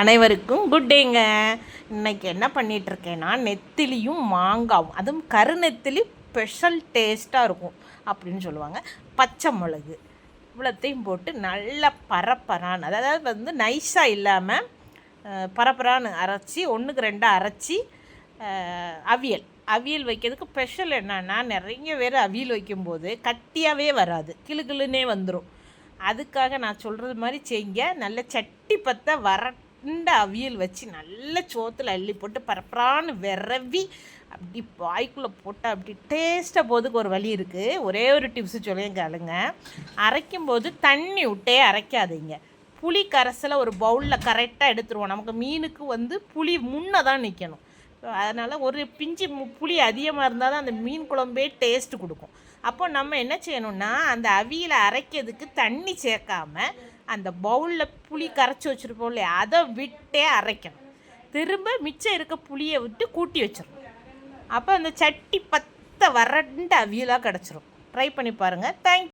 அனைவருக்கும் குட் டேங்க இன்னைக்கு என்ன பண்ணிட்டு இருக்கேன்னா நெத்திலியும் மாங்காவும். அதுவும் கருநெத்திலி ஸ்பெஷல் டேஸ்ட்டாக இருக்கும் அப்படின்னு சொல்லுவாங்க. பச்சை மிளகு. இவ்வளோத்தையும் போட்டு நல்லா பரப்பரான் அதாவது வந்து நைஸாக இல்லாமல் பரப்பரான்னு அரைச்சி ஒன்றுக்கு ரெண்டாக அரைச்சி அவியல். அவியல் வைக்கிறதுக்கு ஸ்பெஷல் என்னென்னா நிறைய பேர் அவியல் வைக்கும்போது கட்டியாகவே வராது. கிளு கிளுன்னே வந்துடும் அதுக்காக நான் சொல்கிறது மாதிரி செய்யுங்க நல்ல சட்டி பற்ற வறண்ட அவியல் வச்சு நல்ல சோத்தில் அள்ளி போட்டு பரப்பரான்னு விரவி அப்படி வாய்க்குள்ளே போட்டால் அப்படி டேஸ்ட்டாக போதுக்கு ஒரு வழி இருக்குது ஒரே ஒரு டிப்ஸு சொல்லேன் கேளுங்க. அரைக்கும் போது தண்ணி விட்டே அரைக்காதீங்க. புளி கரைசலை ஒரு பவுலில் கரெக்டாக எடுத்துருவோம். நமக்கு மீனுக்கு வந்து புளி முன்னே தான் நிற்கணும் அதனால் ஒரு பிஞ்சு மு- புளி அதிகமாக இருந்தால் தான் அந்த மீன் குழம்பே டேஸ்ட்டு கொடுக்கும். அப்போ நம்ம என்ன செய்யணும்னா அந்த அவியில் அரைக்கிறதுக்கு தண்ணி சேர்க்காமல் அந்த பவுலில் புளி கரைச்சி வச்சுருப்போம் இல்லையா? அதை விட்டே அரைக்கணும். திரும்ப மிச்சம் இருக்க புளியை விட்டு கூட்டி வச்சிடணும். அப்போ அந்த சட்டி பத்த வறண்ட அவியலாக கிடச்சிரும். ட்ரை பண்ணி பாருங்கள் தேங்க்